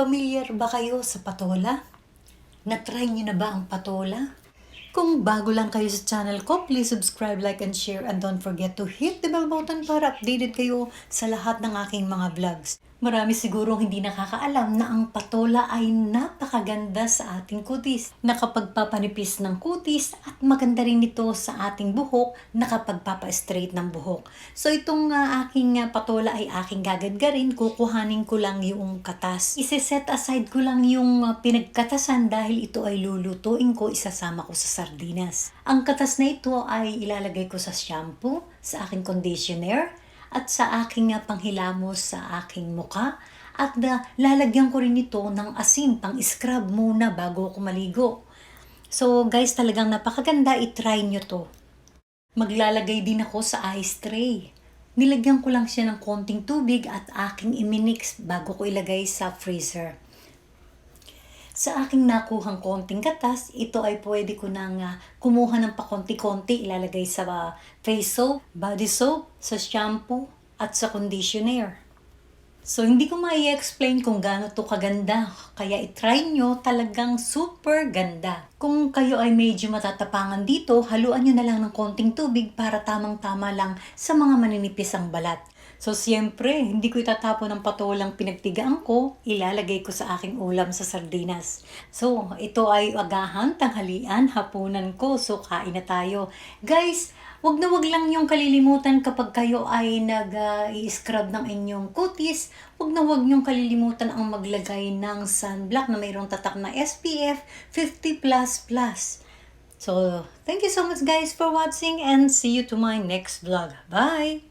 Familiar ba kayo sa patola? Na-try niyo na ba ang patola? Kung bago lang kayo sa channel ko, please subscribe, like, and share. And don't forget to hit the bell button para updated kayo sa lahat ng aking mga vlogs. Marami siguro hindi nakakaalam na ang patola ay napakaganda sa ating kutis. Nakapagpapanipis ng kutis at maganda rin ito sa ating buhok, nakapagpapa-straight ng buhok. So itong ah, aking ah, patola ay aking gagadgarin, kukuhanin ko lang yung katas. Ise-set aside ko lang yung ah, pinagkatasan dahil ito ay lulutuin ko, isasama ko sa sardinas. Ang katas na ito ay ilalagay ko sa shampoo, sa aking conditioner, at sa aking panghilamos sa aking muka. At na lalagyan ko rin ito ng asin pang scrub muna bago ako maligo. So guys, talagang napakaganda. I-try nyo to. Maglalagay din ako sa ice tray. Nilagyan ko lang siya ng konting tubig at aking iminix bago ko ilagay sa freezer. Sa aking nakuhang konting katas, ito ay pwede ko nang ah, kumuha ng pakonti-konti, ilalagay sa ah, face soap, body soap, sa shampoo, at sa conditioner. So, hindi ko mai-explain kung gaano to kaganda. Kaya itry nyo talagang super ganda. Kung kayo ay medyo matatapangan dito, haluan nyo na lang ng konting tubig para tamang-tama lang sa mga maninipis ang balat. So, siyempre, hindi ko itatapon ng patolang pinagtigaan ko, ilalagay ko sa aking ulam sa sardinas. So, ito ay agahan, tanghalian, hapunan ko. So, kain na tayo. Guys, wag na wag lang yung kalilimutan kapag kayo ay nag-i-scrub ng inyong kutis. Wag na wag yung kalilimutan ang maglagay ng sunblock na mayroong tatak na SPF 50++. So, thank you so much guys for watching and see you to my next vlog. Bye!